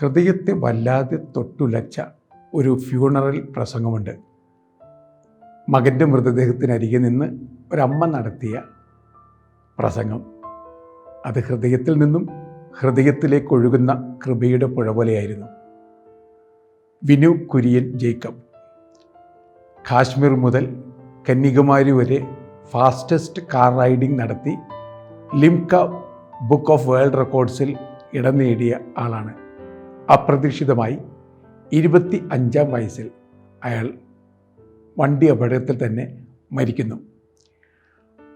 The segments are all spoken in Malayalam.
ഹൃദയത്തെ വല്ലാതെ തൊട്ടുലച്ച ഒരു ഫ്യൂണറൽ പ്രസംഗമുണ്ട്. മകന്റെ മൃതദേഹത്തിനരികെ നിന്ന് ഒരമ്മ നടത്തിയ പ്രസംഗം. അത് ഹൃദയത്തിൽ നിന്നും ഹൃദയത്തിലേക്ക് ഒഴുകുന്ന കൃപയുടെ പുഴ പോലെയായിരുന്നു. വിനു കുര്യൻ ജേക്കബ്. കാശ്മീർ മുതൽ കന്യാകുമാരി വരെ ഫാസ്റ്റസ്റ്റ് കാർ റൈഡിംഗ് നടത്തി ലിംക ബുക്ക് ഓഫ് വേൾഡ് റെക്കോർഡ്സിൽ ഇടം നേടിയ ആളാണ്. അപ്രതീക്ഷിതമായി ഇരുപത്തി അഞ്ചാം വയസ്സിൽ അയാൾ വണ്ടി അപകടത്തിൽ തന്നെ മരിക്കുന്നു.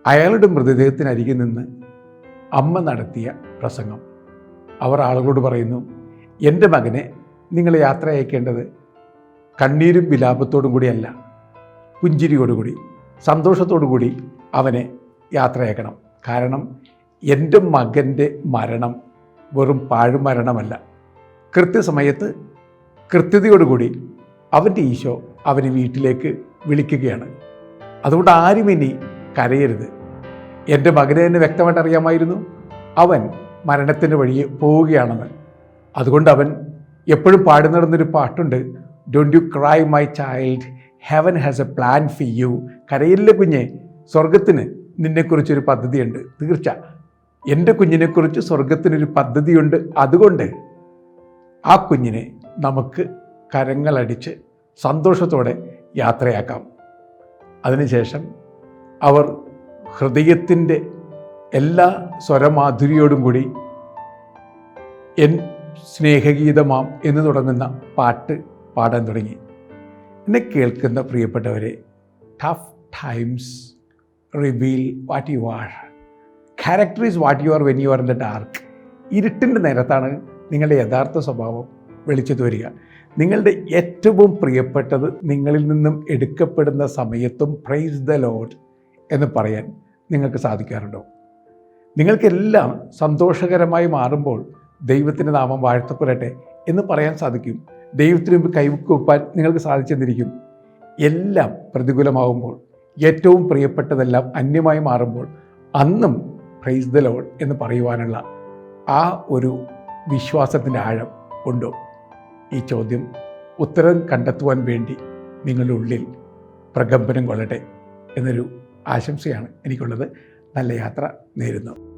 അയാളുടെ മൃതദേഹത്തിനരികിൽ നിന്ന് അമ്മ നടത്തിയ പ്രസംഗം. അവർ ആളുകളോട് പറയുന്നു എന്റെ മകനെ നിങ്ങൾ യാത്ര അയക്കേണ്ടത് കണ്ണീരും വിലാപത്തോടും കൂടിയല്ല പുഞ്ചിരിയോടുകൂടി സന്തോഷത്തോടു കൂടി അവനെ യാത്ര അയക്കണം. കാരണം എന്റെ മകന്റെ മരണം വെറും പാഴ്മരണമല്ല. കൃത്യസമയത്ത് കൃത്യതയോടുകൂടി അവന്റെ ഈശോ അവനെ വീട്ടിലേക്ക് വിളിക്കുകയാണ്. അതുകൊണ്ട് ആരും ഇനി കരയരുത്. എന്റെ മകനെ തന്നെ വ്യക്തമായിട്ട് അറിയാമായിരുന്നു. അവൻ മരണത്തിന്റെ വഴിയെ പോവുകയാണെന്ന്. അതുകൊണ്ട് അവൻ എപ്പോഴും പാടി നടന്നൊരു പാട്ടുണ്ട്. Don't you cry my child heaven has a plan for you കരയിലെ കുഞ്ഞെ. സ്വർഗത്തിന് നിന്നെക്കുറിച്ചൊരു പദ്ധതിയുണ്ട്. തീർച്ച. എന്റെ കുഞ്ഞിനെക്കുറിച്ച് സ്വർഗത്തിനൊരു പദ്ധതിയുണ്ട്. അതുകൊണ്ട് ആ കുഞ്ഞിനെ നമുക്ക് കരങ്ങളടിച്ച് സന്തോഷത്തോടെ യാത്രയാക്കാം. അതിനുശേഷം അവർ ഹൃദയത്തിന്റെ എല്ലാ സ്വരമാധുരിയോടും കൂടി എൻ സ്നേഹഗീതമാം എന്ന് തുടങ്ങുന്ന പാട്ട് പാടാൻ തുടങ്ങി. എന്നെ കേൾക്കുന്ന പ്രിയപ്പെട്ടവരെ tough times reveal what you are. Character is what you are when you are in the dark. ഇരുട്ടിന്റെ നേരത്താണ് നിങ്ങളുടെ യഥാർത്ഥ സ്വഭാവം വെളിച്ചത്ത് വരിക. നിങ്ങളുടെ ഏറ്റവും പ്രിയപ്പെട്ടത് നിങ്ങളിൽ നിന്നും എടുക്കപ്പെടുന്ന സമയത്തും പ്രൈസ് ദ ലോഡ് എന്ന് പറയാൻ നിങ്ങൾക്ക് സാധിക്കാറുണ്ടോ? നിങ്ങൾക്കെല്ലാം സന്തോഷകരമായി മാറുമ്പോൾ ദൈവത്തിന്റെ നാമം വാഴ്ത്തപ്പെടട്ടെ എന്ന് പറയാൻ സാധിക്കും. ദൈവത്തിന് മുമ്പ് കൈവക്കുവാൻ നിങ്ങൾക്ക് സാധിച്ചെന്നിരിക്കും. എല്ലാം പ്രതികൂലമാകുമ്പോൾ ഏറ്റവും പ്രിയപ്പെട്ടതെല്ലാം അന്യമായി മാറുമ്പോൾ അന്നും പ്രൈസ് ദ ലോഡ് എന്ന് പറയുവാനുള്ള ആ ഒരു വിശ്വാസത്തിന്റെ ആഴം ഉണ്ടോ? ഈ ചോദ്യം ഉത്തരം കണ്ടെത്തുവാൻ വേണ്ടി നിങ്ങളുടെ ഉള്ളിൽ പ്രകമ്പനം കൊള്ളട്ടെ എന്നൊരു ആശംസയാണ് എനിക്കുള്ളത്. നല്ല യാത്ര നേരുന്നു.